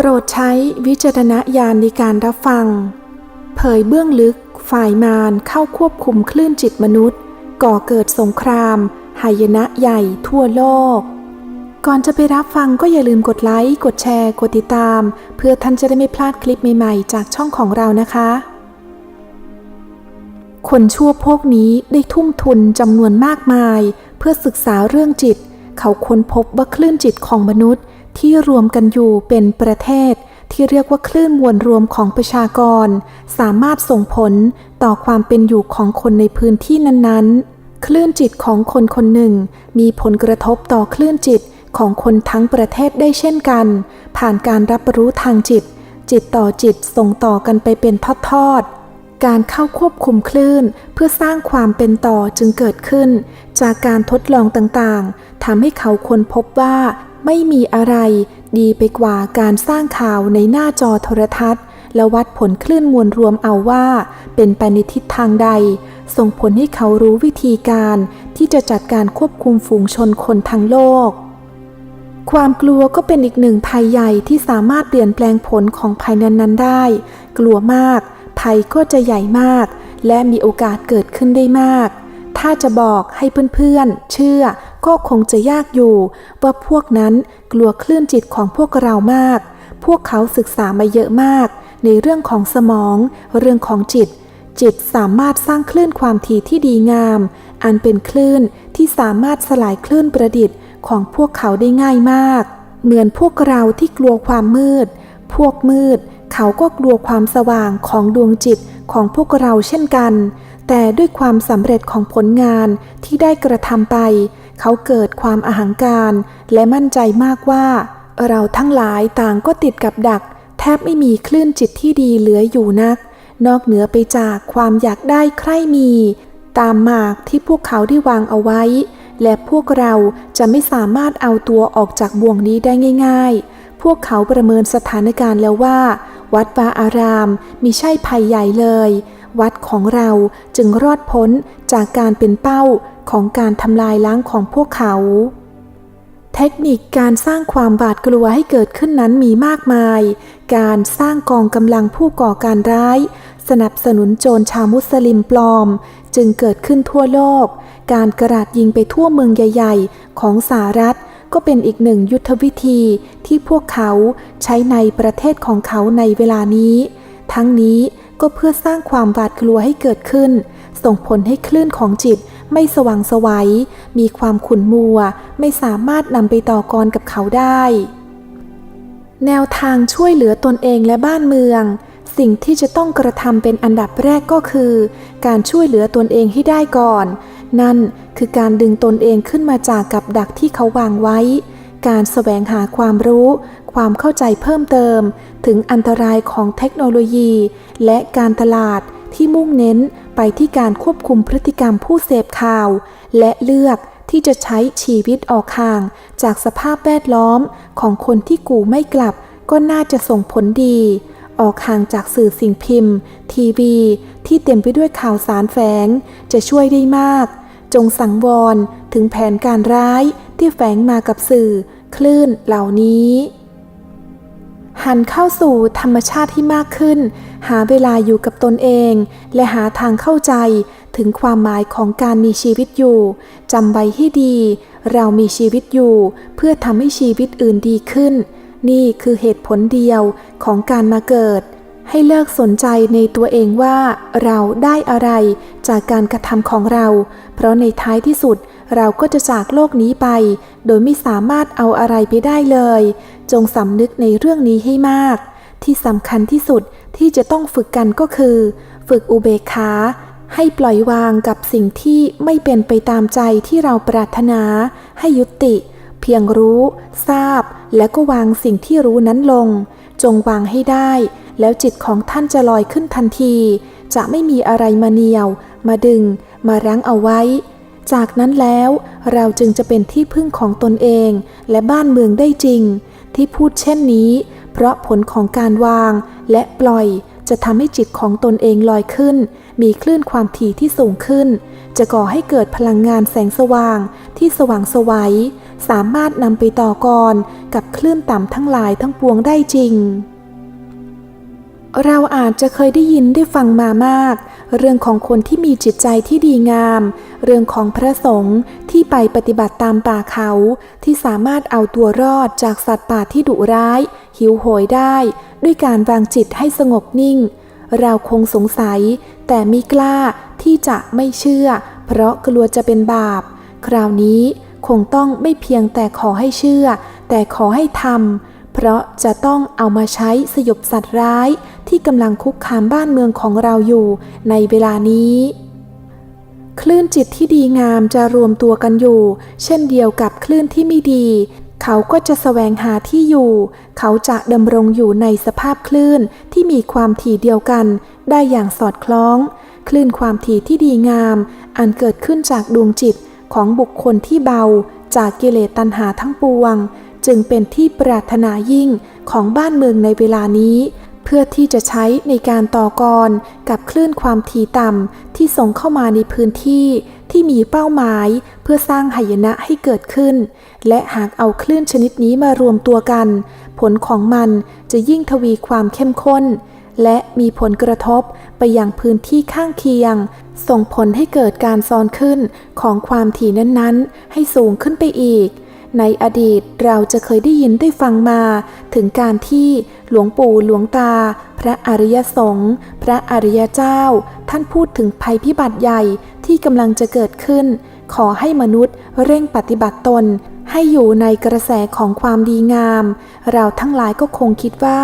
โปรดใช้วิจารณญาณในการรับฟัง เผยเบื้องลึก ฝ่ายมารเข้าควบคุมคลื่นจิตมนุษย์ ก่อเกิดสงครามหายนะใหญ่ทั่วโลก ก่อนจะไปรับฟังก็อย่าลืมกดไลค์ กดแชร์ กดติดตาม เพื่อท่านจะได้ไม่พลาดคลิปใหม่ๆ จากช่องของเรานะคะ คนชั่วพวกนี้ได้ทุ่มทุนจำนวนมากมาย เพื่อศึกษาเรื่องจิต เขาค้นพบว่าคลื่นจิตของมนุษย์ ที่รวมกันอยู่เป็นประเทศที่เรียกว่าคลื่นมวลรวมของประชากร สามารถส่งผลต่อความเป็นอยู่ของคนในพื้นที่นั้นๆ คลื่นจิตของคนคนหนึ่ง มีผลกระทบต่อคลื่นจิตของคนทั้งประเทศได้เช่นกัน ผ่านการรับรู้ทางจิต จิตต่อจิตส่งต่อกันไปเป็นทอดๆการเข้าควบคุมคลื่นเพื่อสร้างความเป็นต่อจึงเกิดขึ้น จากการทดลองต่างๆทำให้เขาค้นพบว่า ไม่มีอะไรดีไปกว่าการสร้างข่าวในหน้าจอโทรทัศน์ และวัดผลคลื่นมวลรวมเอาว่า เป็นไปในทิศทางใด ส่งผลให้เขารู้วิธีการที่จะจัดการควบคุมฝูงชนคนทั้งโลก ความกลัวก็เป็นอีกหนึ่งภัยใหญ่ที่สามารถเปลี่ยนแปลงผลของภัยนั้นๆได้ กลัวมาก ภัยก็จะใหญ่มาก และมีโอกาสเกิดขึ้นได้มาก ถ้าจะบอกให้เพื่อนๆเชื่อ ก็คงจะยากอยู่ ว่าพวกนั้นกลัวคลื่นจิตของพวกเรามาก พวกเขาศึกษามาเยอะมาก ในเรื่องของสมอง เรื่องของจิต จิตสามารถสร้างคลื่นความถี่ที่ดีงาม อันเป็นคลื่นที่สามารถสลายคลื่นประดิษฐ์ของพวกเขาได้ง่ายมาก เหมือนพวกเราที่กลัวความมืด พวกมืด เขาก็กลัวความสว่างของดวงจิตของพวกเราเช่นกัน แต่ด้วยความสำเร็จของผลงานที่ได้กระทำไป เขาเกิดความอาหังการและมั่นใจมากว่า เราทั้งหลายต่างก็ติดกับดัก แทบไม่มีคลื่นจิตที่ดีเหลืออยู่นัก นอกเหนือไปจากความอยากได้ใคร่มี ตามหมากที่พวกเขาได้วางเอาไว้ และพวกเราจะไม่สามารถเอาตัวออกจากบ่วงนี้ได้ง่าย ๆ พวกเขาประเมินสถานการณ์แล้วว่า วัดวาอารามมีใช่ภัยใหญ่เลย วัดของเราจึงรอดพ้นจากการเป็นเป้า ของการทำลายล้างของพวกเขา เทคนิคการสร้างความบาดกลัวให้เกิดขึ้นนั้นมีมากมาย การสร้างกองกำลังผู้ก่อการร้าย สนับสนุนโจรชาวมุสลิมปลอม จึงเกิดขึ้นทั่วโลก การกระดาษยิงไปทั่วเมืองใหญ่ ๆ ของสหรัฐก็เป็นอีกหนึ่งยุทธวิธีที่พวกเขาใช้ในประเทศของเขาในเวลานี้ ทั้งนี้ก็เพื่อสร้างความบาดกลัวให้เกิดขึ้น ส่งผลให้คลื่นของจิตไม่สว่างสวัย มีความขุ่นมัว ไม่สามารถนำไปต่อกรกับเขาได้ แนวทางช่วยเหลือตนเองและบ้านเมือง สิ่งที่จะต้องกระทำเป็นอันดับแรกก็คือ การช่วยเหลือตนเองให้ได้ก่อน นั่นคือการดึงตนเองขึ้นมาจากกับดักที่เขาวางไว้ การแสวงหาความรู้ ความเข้าใจเพิ่มเติม ถึงอันตรายของเทคโนโลยี และการตลาดที่มุ่งเน้น ไปที่การควบคุมพฤติกรรมผู้เสพข่าว และเลือกที่จะใช้ชีวิตออกห่าง จากสภาพแวดล้อมของคนที่กูไม่กลับ ก็น่าจะส่งผลดี ออกห่างจากสื่อสิ่งพิมพ์ ทีวี ที่เต็มไปด้วยข่าวสารแฝง จะช่วยได้มาก จงสังวรถึงแผนการร้ายที่แฝงมากับสื่อ คลื่นเหล่านี้ หันเข้าสู่ธรรมชาติที่มากขึ้น หาเวลาอยู่กับตนเอง และหาทางเข้าใจถึงความหมายของการมีชีวิตอยู่จำไว้ให้ดี เรามีชีวิตอยู่ เพื่อทำให้ชีวิตอื่นดีขึ้น นี่คือเหตุผลเดียวของการมาเกิด ให้เลิกสนใจในตัวเองว่า เราได้อะไรจากการกระทำของเรา เพราะในท้ายที่สุด เราก็จะจากโลกนี้ไป โดยไม่สามารถเอาอะไรไปได้เลย จงสำนึกในเรื่องนี้ให้มาก ที่สำคัญที่สุดที่จะต้องฝึกกันก็คือ ฝึกอุเบกขาให้ปล่อยวางกับสิ่งที่ไม่เป็นไปตามใจที่เราปรารถนา ให้ยุติ เพียงรู้ ทราบ และก็วางสิ่งที่รู้นั้นลง จงวางให้ได้ แล้วจิตของท่านจะลอยขึ้นทันที จะไม่มีอะไรมาเหนียว มาดึง มารั้งเอาไว้ จากนั้นแล้วเราจึงจะเป็นที่พึ่งของตนเองและบ้านเมืองได้จริง ที่พูดเช่นนี้ เพราะผลของการวางและปล่อยจะทำให้จิตของตนเองลอยขึ้น มีคลื่นความถี่ที่สูงขึ้น จะก่อให้เกิดพลังงานแสงสว่างที่สว่างสวัย สามารถนำไปต่อกรกับคลื่นต่ำทั้งหลายทั้งปวงได้จริง เราอาจจะเคยได้ยินได้ฟังมามาก เรื่องของคนที่มีจิตใจที่ดีงาม เรื่องของพระสงฆ์ที่ไปปฏิบัติตามป่าเขา ที่สามารถเอาตัวรอดจากสัตว์ป่าที่ดุร้าย หิวโหยได้ ด้วยการวางจิตให้สงบนิ่ง เราคงสงสัย แต่ไม่กล้าที่จะไม่เชื่อ เพราะกลัวจะเป็นบาป คราวนี้คงต้องไม่เพียงแต่ขอให้เชื่อ แต่ขอให้ทำ เพราะจะต้องเอามาใช้สยบสัตว์ร้ายที่กำลังคุกคามบ้านเมืองของเราอยู่ในเวลานี้ คลื่นจิตที่ดีงามจะรวมตัวกันอยู่ เช่นเดียวกับคลื่นที่ไม่ดี เขาก็จะแสวงหาที่อยู่ เขาจะดำรงอยู่ในสภาพคลื่นที่มีความถี่เดียวกัน ได้อย่างสอดคล้อง คลื่นความถี่ที่ดีงาม อันเกิดขึ้นจากดวงจิตของบุคคลที่เบา จากกิเลสตัณหาทั้งปวง จึงเป็นที่ปรารถนายิ่งของบ้านเมืองในเวลานี้ เพื่อที่จะใช้ในการต่อกรกับคลื่นความถี่ต่ำที่ส่งเข้ามาในพื้นที่ที่มีเป้าหมายเพื่อสร้างหายนะให้เกิดขึ้น และหากเอาคลื่นชนิดนี้มารวมตัวกัน ผลของมันจะยิ่งทวีความเข้มข้น และมีผลกระทบไปยังพื้นที่ข้างเคียง ส่งผลให้เกิดการซ้อนขึ้นของความถี่นั้นๆ ให้สูงขึ้นไปอีก ในอดีตเราจะเคยได้ยินได้ฟังมา ถึงการที่หลวงปู่หลวงตา พระอริยสงฆ์พระอริยเจ้า ท่านพูดถึงภัยพิบัติใหญ่ที่กำลังจะเกิดขึ้น ขอให้มนุษย์เร่งปฏิบัติตน ให้อยู่ในกระแสของความดีงาม เราทั้งหลายก็คงคิดว่า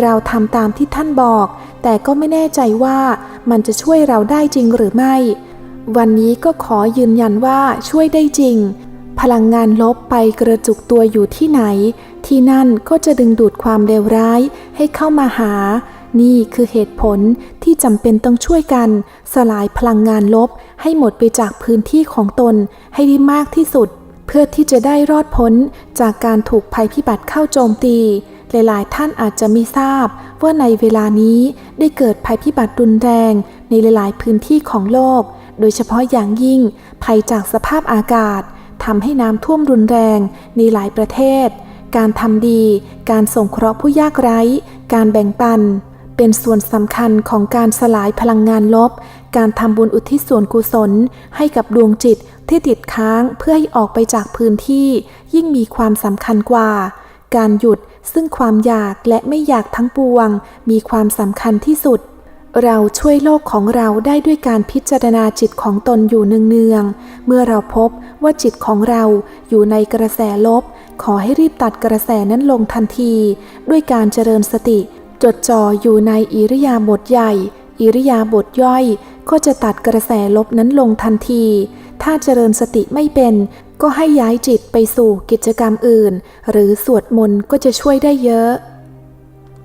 เราทำตามที่ท่านบอก แต่ก็ไม่แน่ใจว่ามันจะช่วยเราได้จริงหรือไม่ วันนี้ก็ขอยืนยันว่าช่วยได้จริง พลังงานลบไปกระจุกตัวอยู่ที่ไหน ที่นั่นก็จะดึงดูดความเลวร้ายให้เข้ามาหา นี่คือเหตุผลที่จำเป็นต้องช่วยกัน สลายพลังงานลบให้หมดไปจากพื้นที่ของตนให้ได้มากที่สุด เพื่อที่จะได้รอดพ้นจากการถูกภัยพิบัติเข้าโจมตี หลายๆ ท่านอาจจะไม่ทราบ ว่าในเวลานี้ได้เกิดภัยพิบัติรุนแรง ในหลาย ๆ พื้นที่ของโลก โดยเฉพาะอย่างยิ่งภัยจากสภาพอากาศ ทำให้น้ำท่วมรุนแรงในหลายประเทศ การทำดี การส่งเคราะห์ผู้ยากไร้ การแบ่งปัน เป็นส่วนสำคัญของการสลายพลังงานลบ การทำบุญอุทิศส่วนกุศล ให้กับดวงจิตที่ติดค้างเพื่อให้ออกไปจากพื้นที่ ยิ่งมีความสำคัญกว่า การหยุดซึ่งความอยากและไม่อยากทั้งปวง มีความสำคัญที่สุด เราช่วยโลกของเราได้ด้วยการพิจารณาจิตของตนอยู่เนืองๆ เมื่อเราพบว่าจิตของเราอยู่ในกระแสลบ ขอให้รีบตัดกระแสนั้นลงทันที ด้วยการเจริญสติ จดจ่ออยู่ในอิริยาบถใหญ่ อิริยาบถย่อย ก็จะตัดกระแสลบนั้นลงทันที ถ้าเจริญสติไม่เป็นก็ให้ย้ายจิตไปสู่กิจกรรมอื่น หรือสวดมนต์ก็จะช่วยได้เยอะ